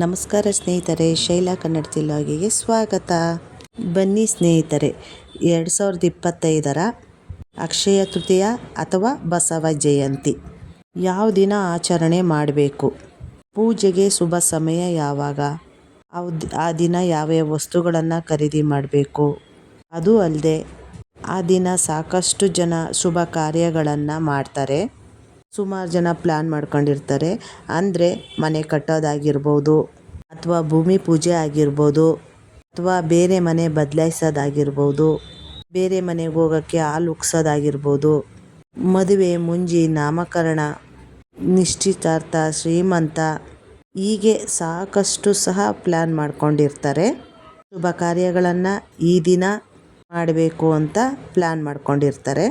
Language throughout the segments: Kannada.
ನಮಸ್ಕಾರ ಸ್ನೇಹಿತರೆ, ಶೈಲಾ ಕನ್ನಡ ತಿಲ್ಲಾಗಿಗೆ ಸ್ವಾಗತ. ಬನ್ನಿ ಸ್ನೇಹಿತರೆ, ಎರಡು ಸಾವಿರದ ಇಪ್ಪತ್ತೈದರ ಅಕ್ಷಯ ತೃತೀಯ ಅಥವಾ ಬಸವ ಜಯಂತಿ. ಯಾವ ದಿನ ಆಚರಣೆ ಮಾಡಬೇಕು? ಪೂಜೆಗೆ ಶುಭ ಸಮಯ ಯಾವಾಗ? ಆ ದಿನ ಯಾವ್ಯಾವ ವಸ್ತುಗಳನ್ನು ಖರೀದಿ ಮಾಡಬೇಕು? ಅದು ಅಲ್ಲದೆ ಆ ದಿನ ಸಾಕಷ್ಟು ಜನ ಶುಭ ಕಾರ್ಯಗಳನ್ನು ಮಾಡ್ತಾರೆ. ಸುಮಾರು ಜನ ಪ್ಲ್ಯಾನ್ ಮಾಡ್ಕೊಂಡಿರ್ತಾರೆ. ಅಂದರೆ ಮನೆ ಕಟ್ಟೋದಾಗಿರ್ಬೋದು, ಅಥವಾ ಭೂಮಿ ಪೂಜೆ ಆಗಿರ್ಬೋದು, ಅಥವಾ ಬೇರೆ ಮನೆ ಬದಲಾಯಿಸೋದಾಗಿರ್ಬೋದು, ಬೇರೆ ಮನೆಗೆ ಹೋಗೋಕ್ಕೆ ಹಾಲು ಉಗ್ಸೋದಾಗಿರ್ಬೋದು ಮದುವೆ, ಮುಂಜಿ, ನಾಮಕರಣ, ನಿಶ್ಚಿತಾರ್ಥ, ಶ್ರೀಮಂತ, ಹೀಗೆ ಸಾಕಷ್ಟು ಸಹ ಪ್ಲ್ಯಾನ್ ಮಾಡ್ಕೊಂಡಿರ್ತಾರೆ. ಶುಭ ಕಾರ್ಯಗಳನ್ನು ಈ ದಿನ ಮಾಡಬೇಕು ಅಂತ ಪ್ಲ್ಯಾನ್ ಮಾಡ್ಕೊಂಡಿರ್ತಾರೆ.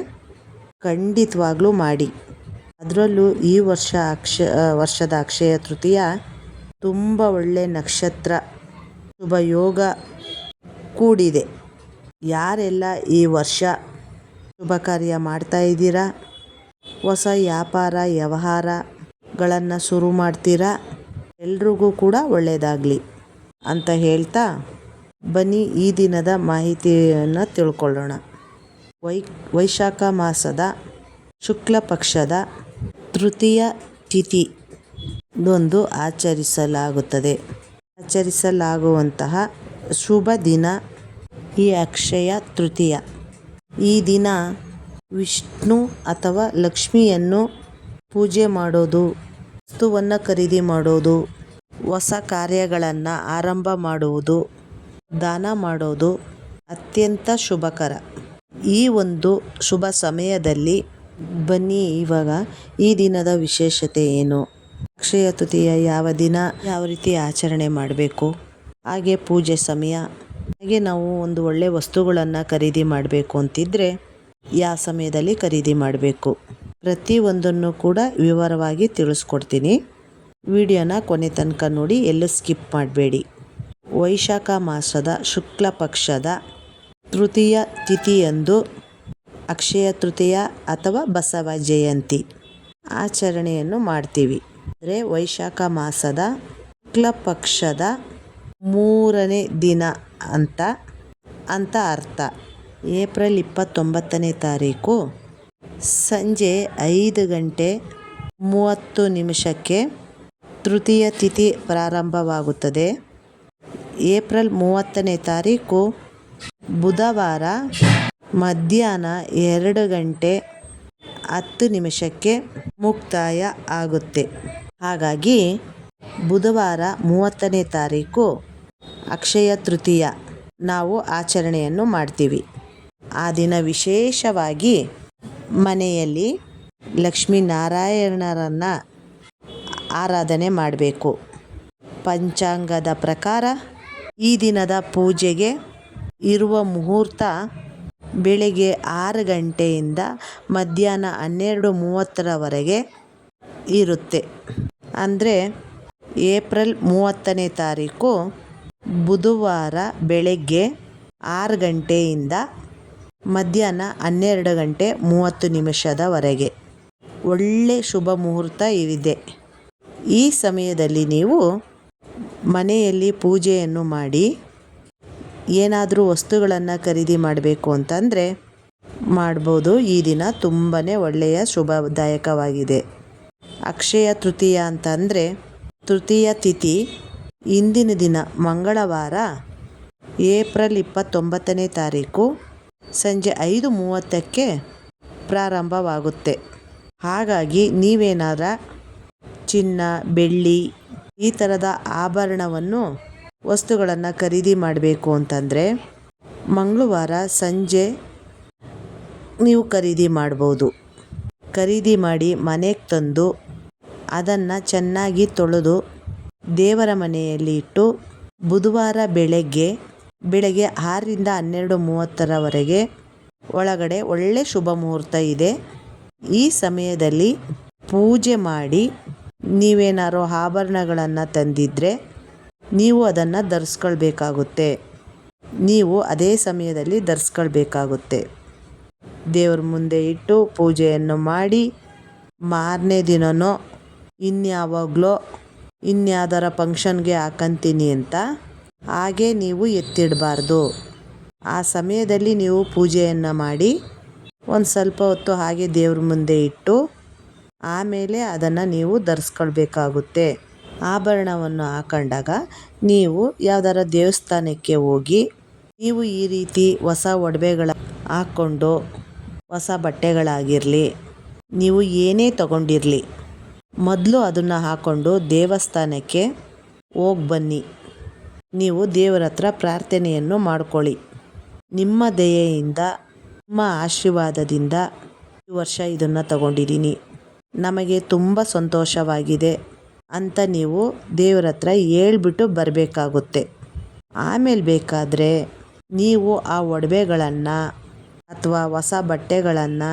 ಖಂಡಿತವಾಗ್ಲೂ ಮಾಡಿ. ಅದರಲ್ಲೂ ಈ ವರ್ಷ ಅಕ್ಷ ವರ್ಷದ ಅಕ್ಷಯ ತೃತೀಯ ತುಂಬ ಒಳ್ಳೆ ನಕ್ಷತ್ರ ಶುಭ ಯೋಗ ಕೂಡಿದೆ. ಯಾರೆಲ್ಲ ಈ ವರ್ಷ ಶುಭ ಕಾರ್ಯ ಮಾಡ್ತಾ ಇದ್ದೀರಾ? ಹೊಸ ವ್ಯಾಪಾರ, ವ್ಯವಹಾರಗಳನ್ನು ಶುರು ಮಾಡ್ತೀರಾ? ಎಲ್ರಿಗೂ ಕೂಡ ಒಳ್ಳೆಯದಾಗಲಿ ಅಂತ ಹೇಳ್ತಾ ಬನ್ನಿ ಈ ದಿನದ ಮಾಹಿತಿಯನ್ನು ತಿಳ್ಕೊಳ್ಳೋಣ. ವೈ, ವೈಶಾಖ ಮಾಸದ ಶುಕ್ಲ ಪಕ್ಷದ ತೃತೀಯ ತಿಥಿ ದೊಂದು ಆಚರಿಸಲಾಗುತ್ತದೆ. ಆಚರಿಸಲಾಗುವಂತಹ ಶುಭ ದಿನ ಈ ಅಕ್ಷಯ ತೃತೀಯ. ಈ ದಿನ ವಿಷ್ಣು ಅಥವಾ ಲಕ್ಷ್ಮಿಯನ್ನು ಪೂಜೆ ಮಾಡೋದು, ವಸ್ತುವನ್ನು ಖರೀದಿ ಮಾಡೋದು, ಹೊಸ ಕಾರ್ಯಗಳನ್ನು ಆರಂಭ ಮಾಡುವುದು, ದಾನ ಮಾಡೋದು ಅತ್ಯಂತ ಶುಭಕರ. ಈ ಒಂದು ಶುಭ ಸಮಯದಲ್ಲಿ ಬನ್ನಿ ಇವಾಗ ಈ ದಿನದ ವಿಶೇಷತೆ ಏನು? ಅಕ್ಷಯ ತೃತೀಯ ಯಾವ ದಿನ? ಯಾವ ರೀತಿ ಆಚರಣೆ ಮಾಡಬೇಕು? ಹಾಗೆ ಪೂಜೆ ಸಮಯ? ಹಾಗೆ ನಾವು ಒಂದು ಒಳ್ಳೆಯ ವಸ್ತುಗಳನ್ನು ಖರೀದಿ ಮಾಡಬೇಕು ಅಂತಿದ್ದರೆ ಯಾವ ಸಮಯದಲ್ಲಿ ಖರೀದಿ ಮಾಡಬೇಕು? ಪ್ರತಿಯೊಂದನ್ನು ಕೂಡ ವಿವರವಾಗಿ ತಿಳಿಸ್ಕೊಡ್ತೀನಿ. ವಿಡಿಯೋನ ಕೊನೆ ತನಕ ನೋಡಿ, ಎಲ್ಲೂ ಸ್ಕಿಪ್ ಮಾಡಬೇಡಿ. ವೈಶಾಖ ಮಾಸದ ಶುಕ್ಲ ಪಕ್ಷದ ತೃತೀಯ ತಿಥಿಯಂದು ಅಕ್ಷಯ ತೃತೀಯ ಅಥವಾ ಬಸವ ಜಯಂತಿ ಆಚರಣೆಯನ್ನು ಮಾಡ್ತೀವಿ. ಅಂದರೆ ವೈಶಾಖ ಮಾಸದ ಶುಕ್ಲ ಪಕ್ಷದ ಮೂರನೇ ದಿನ ಅಂತ ಅಂತ ಅರ್ಥ. ಏಪ್ರಿಲ್ ಇಪ್ಪತ್ತೊಂಬತ್ತನೇ ತಾರೀಕು ಸಂಜೆ ಐದು ಗಂಟೆ ಮೂವತ್ತು ನಿಮಿಷಕ್ಕೆ ತೃತೀಯ ತಿಥಿ ಪ್ರಾರಂಭವಾಗುತ್ತದೆ. ಏಪ್ರಿಲ್ ಮೂವತ್ತನೇ ತಾರೀಕು ಬುಧವಾರ ಮಧ್ಯಾಹ್ನ ಎರಡು ಗಂಟೆ ಹತ್ತು ನಿಮಿಷಕ್ಕೆ ಮುಕ್ತಾಯ ಆಗುತ್ತೆ. ಹಾಗಾಗಿ ಬುಧವಾರ ಮೂವತ್ತನೇ ತಾರೀಕು ಅಕ್ಷಯ ತೃತೀಯ. ನಾವು ಆಚರಣೆಯನ್ನು ಮಾಡ್ತೀವಿ. ಆ ದಿನ ವಿಶೇಷವಾಗಿ ಮನೆಯಲ್ಲಿ ಲಕ್ಷ್ಮೀನಾರಾಯಣರನ್ನು ಆರಾಧನೆ ಮಾಡಬೇಕು. ಪಂಚಾಂಗದ ಪ್ರಕಾರ ಈ ದಿನದ ಪೂಜೆಗೆ ಇರುವ ಮುಹೂರ್ತ ಬೆಳಗ್ಗೆ ಆರು ಗಂಟೆಯಿಂದ ಮಧ್ಯಾಹ್ನ ಹನ್ನೆರಡು ಮೂವತ್ತರವರೆಗೆ ಇರುತ್ತೆ. ಅಂದರೆ ಏಪ್ರಿಲ್ ಮೂವತ್ತನೇ ತಾರೀಕು ಬುಧವಾರ ಬೆಳಗ್ಗೆ ಆರು ಗಂಟೆಯಿಂದ ಮಧ್ಯಾಹ್ನ ಹನ್ನೆರಡು ಗಂಟೆ ಮೂವತ್ತು ನಿಮಿಷದವರೆಗೆ. ಒಳ್ಳೆ ಶುಭ ಮುಹೂರ್ತ ಇದೆ ಈ ಸಮಯದಲ್ಲಿ ನೀವು ಮನೆಯಲ್ಲಿ ಪೂಜೆಯನ್ನು ಮಾಡಿ ಏನಾದರೂ ವಸ್ತುಗಳನ್ನು ಖರೀದಿ ಮಾಡಬೇಕು ಅಂತಂದರೆ ಮಾಡ್ಬೋದು. ಈ ದಿನ ತುಂಬಾ ಒಳ್ಳೆಯ ಶುಭದಾಯಕವಾಗಿದೆ. ಅಕ್ಷಯ ತೃತೀಯ ಅಂತಂದರೆ ತೃತೀಯ ತಿಥಿ. ಇಂದಿನ ದಿನ ಮಂಗಳವಾರ, ಏಪ್ರಿಲ್ ಇಪ್ಪತ್ತೊಂಬತ್ತನೇ ತಾರೀಕು ಸಂಜೆ ಐದು ಮೂವತ್ತಕ್ಕೆ ಪ್ರಾರಂಭವಾಗುತ್ತೆ. ಹಾಗಾಗಿ ನೀವೇನಾರ ಚಿನ್ನ, ಬೆಳ್ಳಿ ಈ ಥರದ ಆಭರಣವನ್ನು ವಸ್ತುಗಳನ್ನು ಖರೀದಿ ಮಾಡಬೇಕು ಅಂತಂದರೆ ಮಂಗಳವಾರ ಸಂಜೆ ನೀವು ಖರೀದಿ ಮಾಡ್ಬೋದು. ಖರೀದಿ ಮಾಡಿ ಮನೆಗೆ ತಂದು ಅದನ್ನು ಚೆನ್ನಾಗಿ ತೊಳೆದು ದೇವರ ಮನೆಯಲ್ಲಿ ಇಟ್ಟು ಬುಧವಾರ ಬೆಳಗ್ಗೆ ಬೆಳಗ್ಗೆ ಆರರಿಂದ ಹನ್ನೆರಡು ಮೂವತ್ತರವರೆಗೆ ಒಳಗಡೆ ಒಳ್ಳೆ ಶುಭ ಮುಹೂರ್ತ ಇದೆ. ಈ ಸಮಯದಲ್ಲಿ ಪೂಜೆ ಮಾಡಿ ನೀವೇನಾದ್ರು ಆಭರಣಗಳನ್ನು ತಂದಿದ್ದರೆ ನೀವು ಅದನ್ನು ಧರಿಸ್ಕೊಳ್ಬೇಕಾಗುತ್ತೆ. ನೀವು ಅದೇ ಸಮಯದಲ್ಲಿ ಧರಿಸ್ಕೊಳ್ಬೇಕಾಗುತ್ತೆ. ದೇವ್ರ ಮುಂದೆ ಇಟ್ಟು ಪೂಜೆಯನ್ನು ಮಾಡಿ, ಮಾರನೇ ದಿನವೋ ಇನ್ಯಾವಾಗಲೋ ಇನ್ಯಾವುದರ ಫಂಕ್ಷನ್ಗೆ ಹಾಕಂತೀನಿ ಅಂತ ಹಾಗೆ ನೀವು ಎತ್ತಿಡಬಾರ್ದು. ಆ ಸಮಯದಲ್ಲಿ ನೀವು ಪೂಜೆಯನ್ನು ಮಾಡಿ, ಒಂದು ಸ್ವಲ್ಪ ಹೊತ್ತು ಹಾಗೆ ದೇವ್ರ ಮುಂದೆ ಇಟ್ಟು, ಆಮೇಲೆ ಅದನ್ನು ನೀವು ಧರಿಸ್ಕೊಳ್ಬೇಕಾಗುತ್ತೆ. ಆಭರಣವನ್ನು ಹಾಕೊಂಡಾಗ ನೀವು ಯಾವ್ದಾರ ದೇವಸ್ಥಾನಕ್ಕೆ ಹೋಗಿ ನೀವು ಈ ರೀತಿ ಹೊಸ ಒಡವೆಗಳ ಹಾಕ್ಕೊಂಡು ಹೊಸ ಬಟ್ಟೆಗಳಾಗಿರಲಿ, ನೀವು ಏನೇ ತಗೊಂಡಿರಲಿ, ಮೊದಲು ಅದನ್ನು ಹಾಕ್ಕೊಂಡು ದೇವಸ್ಥಾನಕ್ಕೆ ಹೋಗಿ ಬನ್ನಿ. ನೀವು ದೇವರ ಹತ್ರ ಪ್ರಾರ್ಥನೆಯನ್ನು ಮಾಡ್ಕೊಳ್ಳಿ. ನಿಮ್ಮ ದಯೆಯಿಂದ, ನಿಮ್ಮ ಆಶೀರ್ವಾದದಿಂದ ಈ ವರ್ಷ ಇದನ್ನು ತಗೊಂಡಿದ್ದೀನಿ. ನಮಗೆ ತುಂಬ ಸಂತೋಷವಾಗಿದೆ. ಅಂತ ನೀವು ದೇವರ ಹತ್ರ ಹೇಳ್ಬಿಟ್ಟು ಬರಬೇಕಾಗುತ್ತೆ. ಆಮೇಲೆ ಬೇಕಾದರೆ ನೀವು ಆ ಒಡವೆಗಳನ್ನು ಅಥವಾ ಹೊಸ ಬಟ್ಟೆಗಳನ್ನು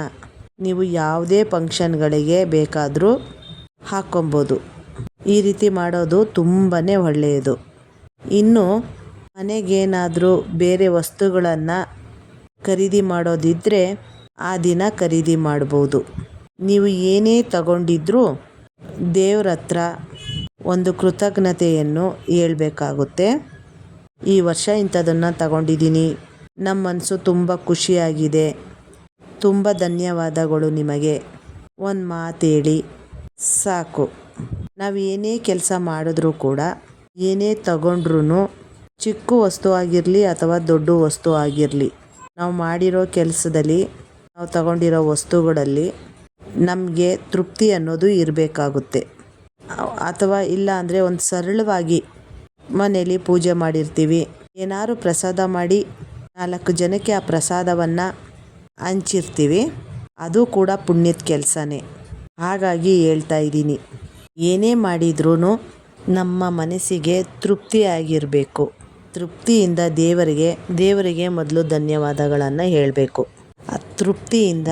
ನೀವು ಯಾವುದೇ ಫಂಕ್ಷನ್ಗಳಿಗೆ ಬೇಕಾದರೂ ಹಾಕ್ಕೊಬೋದು. ಈ ರೀತಿ ಮಾಡೋದು ತುಂಬಾ ಒಳ್ಳೆಯದು. ಇನ್ನು ಮನೆಗೇನಾದರೂ ಬೇರೆ ವಸ್ತುಗಳನ್ನು ಖರೀದಿ ಮಾಡೋದಿದ್ದರೆ ಆ ದಿನ ಖರೀದಿ ಮಾಡ್ಬೋದು. ನೀವು ಏನೇ ತಗೊಂಡಿದ್ರೂ ದೇವ್ರ ಹತ್ರ ಒಂದು ಕೃತಜ್ಞತೆಯನ್ನು ಹೇಳ್ಬೇಕಾಗುತ್ತೆ. ಈ ವರ್ಷ ಇಂಥದನ್ನು ತಗೊಂಡಿದ್ದೀನಿ. ನಮ್ಮ ಮನಸ್ಸು ತುಂಬ ಖುಷಿಯಾಗಿದೆ. ತುಂಬ ಧನ್ಯವಾದಗಳು ನಿಮಗೆ. ಒಂದು ಮಾತು ಹೇಳಿ. ಸಾಕು. ನಾವು ಏನೇ ಕೆಲಸ ಮಾಡಿದ್ರೂ ಕೂಡ, ಏನೇ ತಗೊಂಡ್ರೂ ಚಿಕ್ಕ ವಸ್ತು ಆಗಿರಲಿ ಅಥವಾ ದೊಡ್ಡ ವಸ್ತು ಆಗಿರಲಿ, ನಾವು ಮಾಡಿರೋ ಕೆಲಸದಲ್ಲಿ, ನಾವು ತಗೊಂಡಿರೋ ವಸ್ತುಗಳಲ್ಲಿ ನಮಗೆ ತೃಪ್ತಿ ಅನ್ನೋದು ಇರಬೇಕಾಗುತ್ತೆ. ಅಥವಾ ಇಲ್ಲ ಅಂದರೆ ಒಂದು ಸರಳವಾಗಿ ಮನೆಯಲ್ಲಿ ಪೂಜೆ ಮಾಡಿರ್ತೀವಿ. ಏನಾದ್ರು ಪ್ರಸಾದ ಮಾಡಿ ನಾಲ್ಕು ಜನಕ್ಕೆ ಆ ಪ್ರಸಾದವನ್ನು ಹಂಚಿರ್ತೀವಿ. ಅದು ಕೂಡ ಪುಣ್ಯದ ಕೆಲಸನೇ. ಹಾಗಾಗಿ ಹೇಳ್ತಾ ಇದ್ದೀನಿ. ಏನೇ ಮಾಡಿದ್ರೂ ನಮ್ಮ ಮನಸ್ಸಿಗೆ ತೃಪ್ತಿಯಾಗಿರಬೇಕು ತೃಪ್ತಿಯಿಂದ ದೇವರಿಗೆ ದೇವರಿಗೆ ಮೊದಲು ಧನ್ಯವಾದಗಳನ್ನು ಹೇಳಬೇಕು. ಆ ತೃಪ್ತಿಯಿಂದ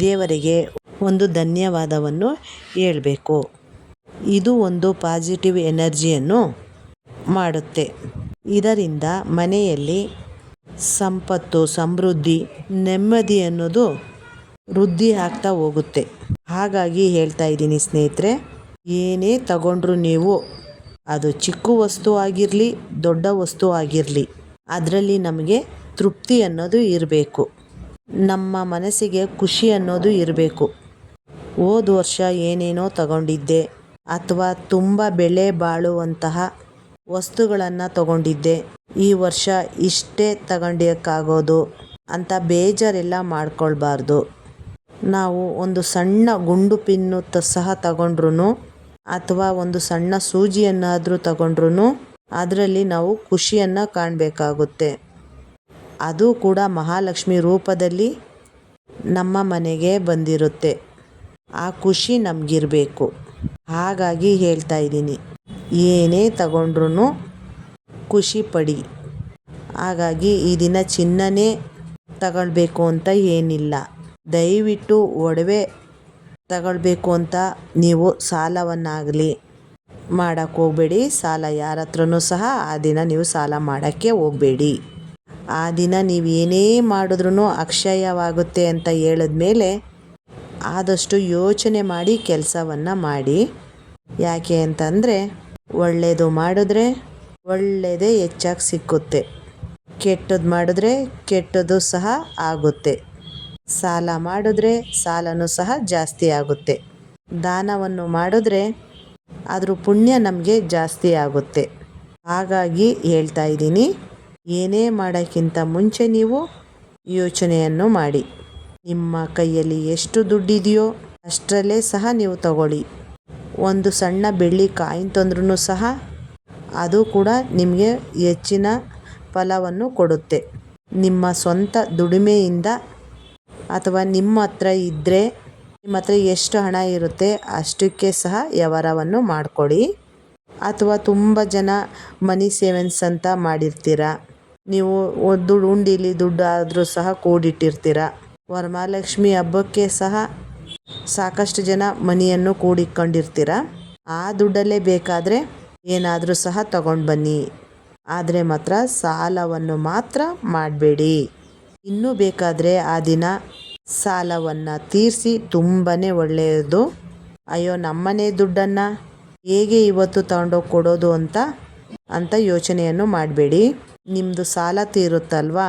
ದೇವರಿಗೆ ಒಂದು ಧನ್ಯವಾದವನ್ನು ಹೇಳಬೇಕು. ಇದು ಒಂದು ಪಾಸಿಟಿವ್ ಎನರ್ಜಿಯನ್ನು ಮಾಡುತ್ತೆ. ಇದರಿಂದ ಮನೆಯಲ್ಲಿ ಸಂಪತ್ತು, ಸಮೃದ್ಧಿ, ನೆಮ್ಮದಿ ಅನ್ನೋದು ವೃದ್ಧಿ ಆಗ್ತಾ ಹೋಗುತ್ತೆ. ಹಾಗಾಗಿ ಹೇಳ್ತಾ ಇದ್ದೀನಿ ಸ್ನೇಹಿತರೆ, ಏನೇ ತಗೊಂಡ್ರು ನೀವು ಅದು ಚಿಕ್ಕ ವಸ್ತು ಆಗಿರಲಿ, ದೊಡ್ಡ ವಸ್ತು ಆಗಿರಲಿ, ಅದರಲ್ಲಿ ನಮಗೆ ತೃಪ್ತಿ ಅನ್ನೋದು ಇರಬೇಕು. ನಮ್ಮ ಮನಸ್ಸಿಗೆ ಖುಷಿ ಅನ್ನೋದು ಇರಬೇಕು. ಹೋದ ವರ್ಷ ಏನೇನೋ ತಗೊಂಡಿದ್ದೆ ಅಥವಾ ತುಂಬ ಬೆಲೆ ಬಾಳುವಂತಹ ವಸ್ತುಗಳನ್ನು ತಗೊಂಡಿದ್ದೆ. ಈ ವರ್ಷ ಇಷ್ಟೇ ತಗೊಂಡಕ್ಕಾಗೋದು ಅಂತ ಬೇಜಾರೆಲ್ಲ ಮಾಡ್ಕೊಳ್ಬಾರ್ದು. ನಾವು ಒಂದು ಸಣ್ಣ ಗುಂಡು ಪಿನ್ನು ತ ಸಹ ತಗೊಂಡ್ರೂ ಅಥವಾ ಒಂದು ಸಣ್ಣ ಸೂಜಿಯನ್ನಾದರೂ ತಗೊಂಡ್ರೂ ಅದರಲ್ಲಿ ನಾವು ಖುಷಿಯನ್ನು ಕಾಣಬೇಕಾಗುತ್ತೆ. ಅದು ಕೂಡ ಮಹಾಲಕ್ಷ್ಮಿ ರೂಪದಲ್ಲಿ ನಮ್ಮ ಮನೆಗೆ ಬಂದಿರುತ್ತೆ. ಆ ಖುಷಿ ನಮಗಿರಬೇಕು. ಹಾಗಾಗಿ ಹೇಳ್ತಾ ಇದ್ದೀನಿ. ಏನೇ ತಗೊಂಡ್ರೂ ಖುಷಿ ಪಡಿ. ಹಾಗಾಗಿ ಈ ದಿನ ಚಿನ್ನನೇ ತಗೊಳ್ಬೇಕು ಅಂತ ಏನಿಲ್ಲ. ದಯವಿಟ್ಟು ಒಡವೆ ತಗೊಳ್ಬೇಕು ಅಂತ ನೀವು ಸಾಲವನ್ನಾಗಲಿ ಮಾಡೋಕ್ಕೆ ಹೋಗಬೇಡಿ. ಸಾಲ ಯಾರ ಹತ್ರನೂ ಸಹ ಆ ದಿನ ನೀವು ಸಾಲ ಮಾಡೋಕ್ಕೆ ಹೋಗಬೇಡಿ. ಆ ದಿನ ನೀವು ಏನೇ ಮಾಡಿದ್ರೂ ಅಕ್ಷಯವಾಗುತ್ತೆ ಅಂತ ಹೇಳಿದ್ಮೇಲೆ ಆದಷ್ಟು ಯೋಚನೆ ಮಾಡಿ ಕೆಲಸವನ್ನು ಮಾಡಿ. ಯಾಕೆ ಅಂತಂದರೆ ಒಳ್ಳೆಯದು ಮಾಡಿದ್ರೆ ಒಳ್ಳೆಯದೇ ಹೆಚ್ಚಾಗಿ ಸಿಕ್ಕುತ್ತೆ. ಕೆಟ್ಟದ್ದು ಮಾಡಿದ್ರೆ ಕೆಟ್ಟದ್ದು ಸಹ ಆಗುತ್ತೆ. ಸಾಲ ಮಾಡಿದ್ರೆ ಸಾಲನೂ ಸಹ ಜಾಸ್ತಿ ಆಗುತ್ತೆ. ದಾನವನ್ನು ಮಾಡಿದ್ರೆ ಅದ್ರ ಪುಣ್ಯ ನಮಗೆ ಜಾಸ್ತಿ ಆಗುತ್ತೆ. ಹಾಗಾಗಿ ಹೇಳ್ತಾ ಇದ್ದೀನಿ, ಏನೇ ಮಾಡೋಕ್ಕಿಂತ ಮುಂಚೆ ನೀವು ಯೋಚನೆಯನ್ನು ಮಾಡಿ. ನಿಮ್ಮ ಕೈಯಲ್ಲಿ ಎಷ್ಟು ದುಡ್ಡಿದೆಯೋ ಅಷ್ಟರಲ್ಲೇ ಸಹ ನೀವು ತಗೊಳ್ಳಿ. ಒಂದು ಸಣ್ಣ ಬೆಳ್ಳಿ ಕಾಯಿನ್ ತಂದ್ರೂ ಸಹ ಅದು ಕೂಡ ನಿಮಗೆ ಹೆಚ್ಚಿನ ಫಲವನ್ನು ಕೊಡುತ್ತೆ. ನಿಮ್ಮ ಸ್ವಂತ ದುಡಿಮೆಯಿಂದ ಅಥವಾ ನಿಮ್ಮ ಹತ್ರ ಇದ್ದರೆ ನಿಮ್ಮ ಹತ್ರ ಎಷ್ಟು ಹಣ ಇರುತ್ತೆ ಅಷ್ಟಕ್ಕೆ ಸಹ ವ್ಯವಹಾರವನ್ನು ಮಾಡಿಕೊಡಿ. ಅಥವಾ ತುಂಬ ಜನ ಮನಿ ಸೇವೆನ್ಸ್ ಅಂತ ಮಾಡಿರ್ತೀರ. ನೀವು ಒಂದು ಉಂಡಿಲಿ ದುಡ್ಡು ಆದರೂ ಸಹ ಕೂಡಿಟ್ಟಿರ್ತೀರ. ವರಮಹಾಲಕ್ಷ್ಮಿ ಹಬ್ಬಕ್ಕೆ ಸಹ ಸಾಕಷ್ಟು ಜನ ಮನಿಯನ್ನು ಕೂಡಿಕೊಂಡಿರ್ತೀರ? ಆ ದುಡ್ಡಲ್ಲೇ ಬೇಕಾದರೆ ಏನಾದರೂ ಸಹ ತಗೊಂಡು ಬನ್ನಿ. ಆದರೆ ಮಾತ್ರ ಸಾಲವನ್ನು ಮಾತ್ರ ಮಾಡಬೇಡಿ. ಇನ್ನೂ ಬೇಕಾದರೆ ಆ ದಿನ ಸಾಲವನ್ನು ತೀರಿಸಿ ತುಂಬಾ ಒಳ್ಳೆಯದು. ಅಯ್ಯೋ, ನಮ್ಮನೆ ದುಡ್ಡನ್ನು ಹೇಗೆ ಇವತ್ತು ತಗೊಂಡೋಗಿ ಕೊಡೋದು ಅಂತ ಅಂತ ಯೋಚನೆಯನ್ನು ಮಾಡಬೇಡಿ. ನಿಮ್ಮದು ಸಾಲ ತೀರುತ್ತಲ್ವಾ?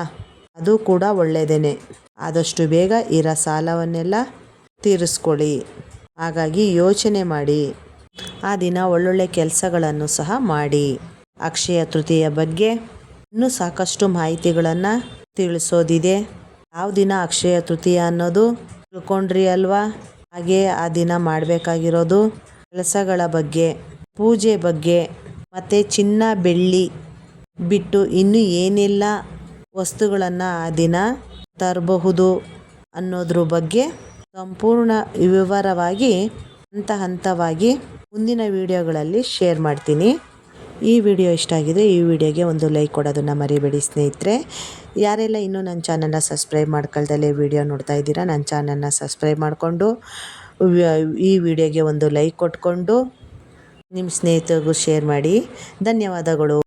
ಅದು ಕೂಡ ಒಳ್ಳೆಯದೇನೆ ಆದಷ್ಟು ಬೇಗ ಇರೋ ಸಾಲವನ್ನೆಲ್ಲ ತೀರಿಸ್ಕೊಳ್ಳಿ. ಹಾಗಾಗಿ ಯೋಚನೆ ಮಾಡಿ. ಆ ದಿನ ಒಳ್ಳೊಳ್ಳೆ ಕೆಲಸಗಳನ್ನು ಸಹ ಮಾಡಿ. ಅಕ್ಷಯ ತೃತೀಯ ಬಗ್ಗೆ ಇನ್ನೂ ಸಾಕಷ್ಟು ಮಾಹಿತಿಗಳನ್ನು ತಿಳಿಸೋದಿದೆ. ಯಾವ ದಿನ ಅಕ್ಷಯ ತೃತೀಯ ಅನ್ನೋದು ತಿಳ್ಕೊಂಡ್ರಿ ಅಲ್ವಾ? ಹಾಗೆ ಆ ದಿನ ಮಾಡಬೇಕಾಗಿರೋದು ಕೆಲಸಗಳ ಬಗ್ಗೆ, ಪೂಜೆ ಬಗ್ಗೆ, ಮತ್ತು ಚಿನ್ನ ಬೆಳ್ಳಿ ಬಿಟ್ಟು ಇನ್ನೂ ಏನೆಲ್ಲ ವಸ್ತುಗಳನ್ನು ಆ ದಿನ ತರಬಹುದು ಅನ್ನೋದ್ರ ಬಗ್ಗೆ ಸಂಪೂರ್ಣ ವಿವರವಾಗಿ ಹಂತ ಹಂತವಾಗಿ ಮುಂದಿನ ವಿಡಿಯೋಗಳಲ್ಲಿ ಶೇರ್ ಮಾಡ್ತೀನಿ. ಈ ವಿಡಿಯೋ ಇಷ್ಟ ಆಗಿದೆ ಈ ವಿಡಿಯೋಗೆ ಒಂದು ಲೈಕ್ ಕೊಡೋದನ್ನು ಮರಿಬೇಡಿ ಸ್ನೇಹಿತರೆ. ಯಾರೆಲ್ಲ ಇನ್ನೂ ನನ್ನ ಚಾನಲ್ನ ಸಬ್ಸ್ಕ್ರೈಬ್ ಮಾಡ್ಕೊಳ್ದಲ್ಲೇ ವಿಡಿಯೋ ನೋಡ್ತಾ ಇದ್ದೀರಾ, ನನ್ನ ಚಾನಲ್ನ ಸಬ್ಸ್ಕ್ರೈಬ್ ಮಾಡಿಕೊಂಡು ಈ ವಿಡಿಯೋಗೆ ಒಂದು ಲೈಕ್ ಕೊಟ್ಕೊಂಡು ನಿಮ್ಮ ಸ್ನೇಹಿತರಿಗೂ ಶೇರ್ ಮಾಡಿ. ಧನ್ಯವಾದಗಳು.